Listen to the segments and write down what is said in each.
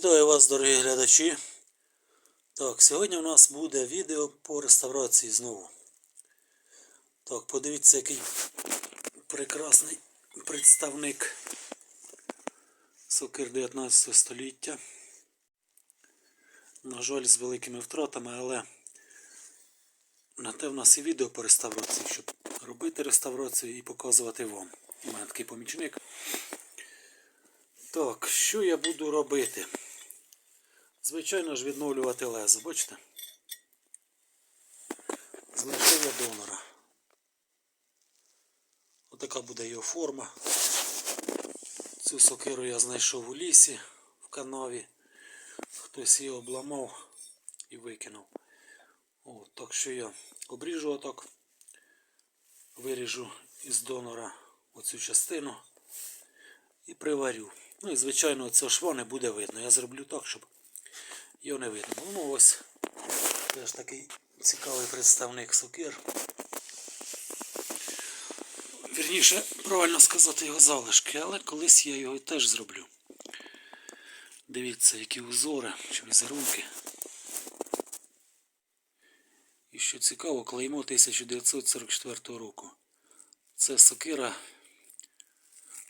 Вітаю вас, дорогі глядачі. Так, сьогодні у нас буде відео по реставрації знову. Так, подивіться, який прекрасний представник сокир 19 століття. На жаль, з великими втратами, але на те в нас і відео по реставрації, щоб робити реставрацію і показувати вам. У мене такий помічник. Так, що я буду робити? Звичайно ж відновлювати лезо, бачите? Знайшов донора. Отака буде його форма. Цю сокиру я знайшов у лісі, в канаві. Хтось її обламав і викинув. О, так що я обріжу отак, виріжу із донора оцю частину і приварю. Ну і звичайно цього шва не буде видно. Я зроблю так, щоб його не видно. Ну ось теж такий цікавий представник сокир. Вірніше, правильно сказати його залишки, але колись я його теж зроблю. Дивіться, які узори чи візерунки. І що цікаво, клеймо 1944 року. Це сокира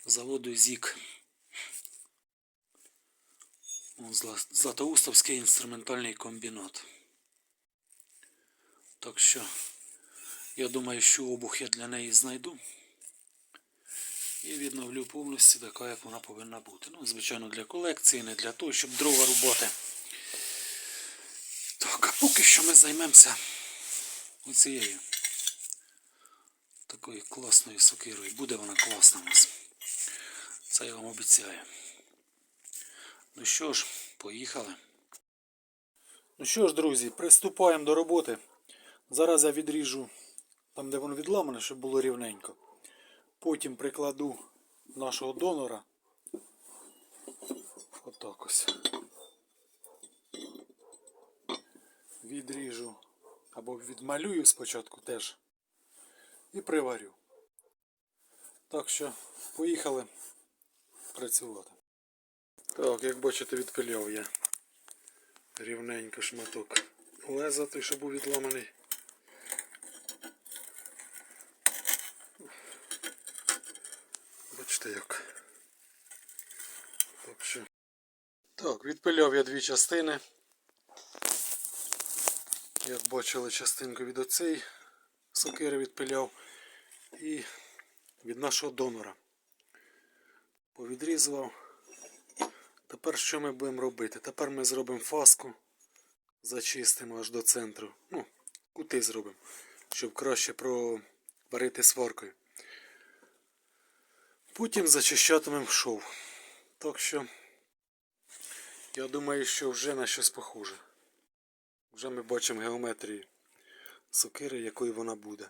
заводу ЗІК. Златоустовський інструментальний комбінат. Так що, я думаю, що обух я для неї знайду. І відновлю повністю така, як вона повинна бути. Ну, звичайно, для колекції, не для того, щоб дрова рубати. Так, а поки що ми займемося оцією такою класною сокирою. Буде вона класна у нас. Це я вам обіцяю. Ну що ж, поїхали. Ну що ж, друзі, приступаємо до роботи. Зараз я відріжу там, де воно відламане, щоб було рівненько. Потім прикладу нашого донора. Отак ось. Відріжу або відмалюю спочатку теж. І приварю. Так що, поїхали працювати. Так, як бачите, відпиляв я рівненько шматок леза, той, що був відламаний. Бачите як. Так що. Так, відпиляв я дві частини. Як бачили, частинку від оцей сокири відпиляв і від нашого донора. Повідрізував. Тепер що ми будемо робити? Тепер ми зробимо фаску, зачистимо аж до центру. Ну, кути зробимо, щоб краще проварити сваркою. Потім зачищатимемо шов. Так що, я думаю, що вже на щось похоже. Вже ми бачимо геометрію сокири, якою вона буде.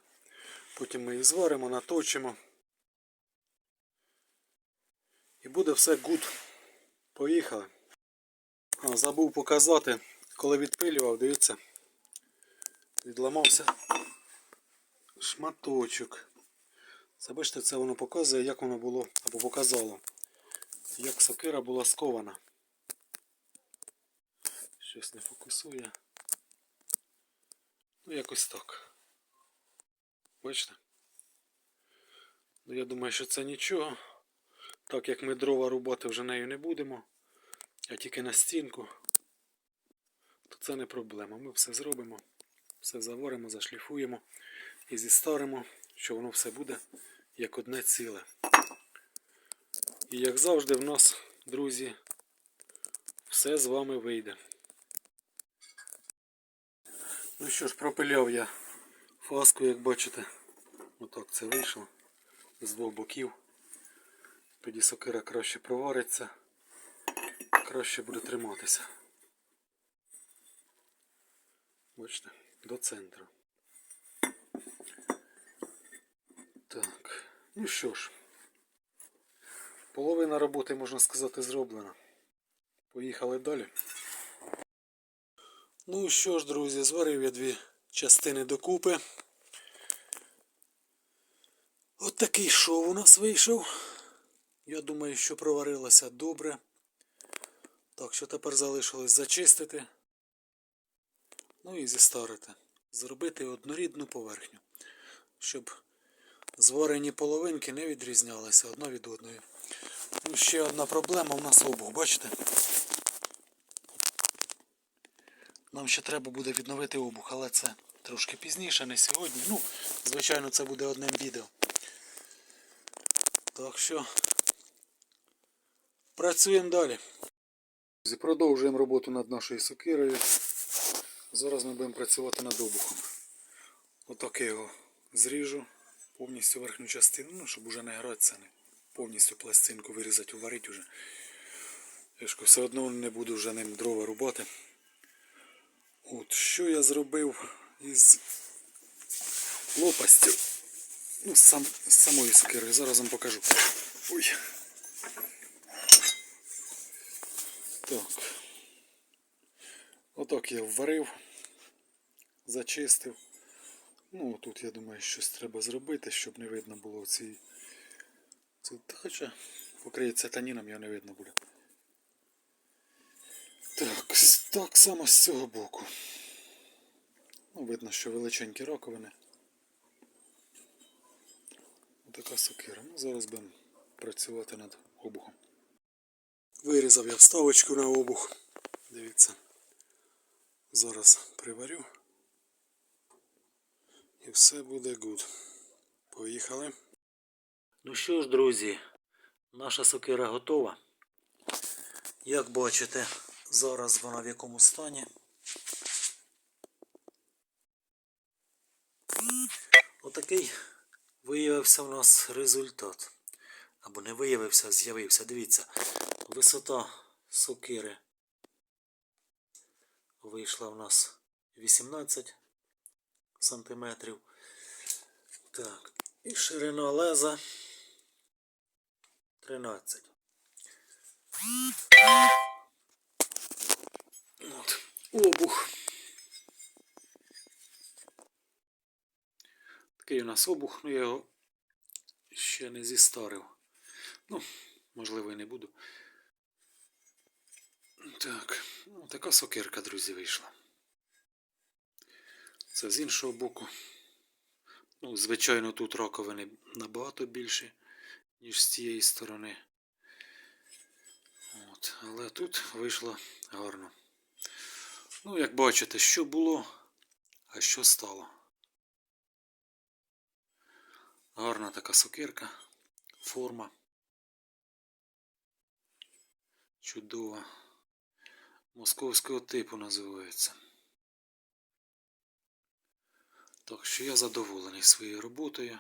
Потім ми її зваримо, наточимо. І буде все гуд. Поїхали. Забув показати, коли відпилював, дивіться, відламався шматочок. Це бачите, це воно показує, як воно було, або показало, як сокира була скована. Щось не фокусує. Ну, якось так. Бачите? Ну, я думаю, що це нічого. Так як ми дрова рубати вже нею не будемо, а тільки на стінку, то це не проблема. Ми все зробимо, все заваримо, зашліфуємо і зістаримо, що воно все буде як одне ціле. І як завжди в нас, друзі, все з вами вийде. Ну що ж, пропиляв я фаску, як бачите. Отак це вийшло з двох боків. Тоді сокира краще провариться, краще буде триматися. Бачите, до центру. Так, ну що ж, половина роботи, можна сказати, зроблена. Поїхали далі. Ну що ж, друзі, зварив я дві частини докупи. От такий шов у нас вийшов. Я думаю, що проварилося добре. Так, що тепер залишилось зачистити. Ну і зістарити. Зробити однорідну поверхню. Щоб зварені половинки не відрізнялися одна від одної. Ну, ще одна проблема в нас обух, бачите? Нам ще треба буде відновити обух, але це трошки пізніше, не сьогодні. Ну, звичайно, це буде одним відео. Так що працюємо далі. Продовжуємо роботу над нашою сокирою. Зараз ми будемо працювати над обухом. Отак я його зріжу повністю верхню частину, ну, щоб уже не гратися, не повністю пластинку вирізати, уварити вже. Я все одно не буду вже ним дрова рубати. От, що я зробив із лопастю. Ну, сам, з самої сокирою. Зараз вам покажу. Ой. Так. Отак я вварив, зачистив. Ну, тут, я думаю, щось треба зробити, щоб не видно було ці. Тут, хоча покриється таніном, його не видно буде. Так, так само з цього боку. Ну, видно, що величенькі раковини. Така сокира. Ну, зараз будемо працювати над обухом. Вирізав я вставочку на обух. Дивіться. Зараз приварю. І все буде гуд. Поїхали. Ну що ж, друзі, наша сокира готова. Як бачите, зараз вона в якому стані. Отакий виявився у нас результат. Або не виявився, з'явився. Дивіться, висота сокири вийшла у нас 18 сантиметрів. Так, і ширина леза 13. От. Обух. Такий у нас обух, ну я його ще не зістарив. Ну, можливо, і не буду. Так, ну, така сокирка, друзі, вийшла. Це з іншого боку. Ну, звичайно, тут раковини набагато більше, ніж з цієї сторони. От, але тут вийшло гарно. Ну, як бачите, що було, а що стало. Гарна така сокирка, форма. Чудова. Московського типу називається. Так що я задоволений своєю роботою.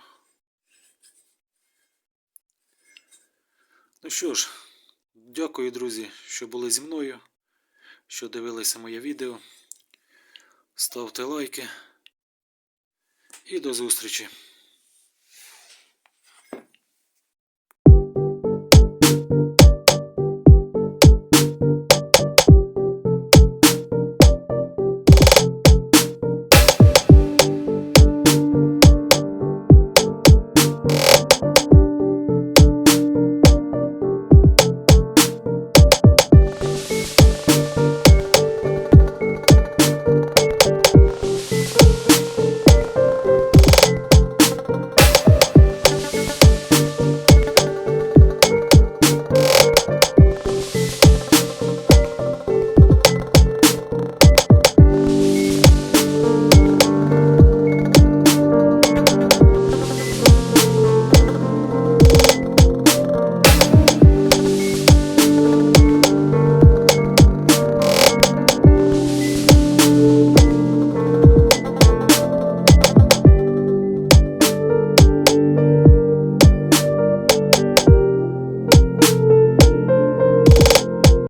Ну що ж, дякую, друзі, що були зі мною, що дивилися моє відео. Ставте лайки і до зустрічі!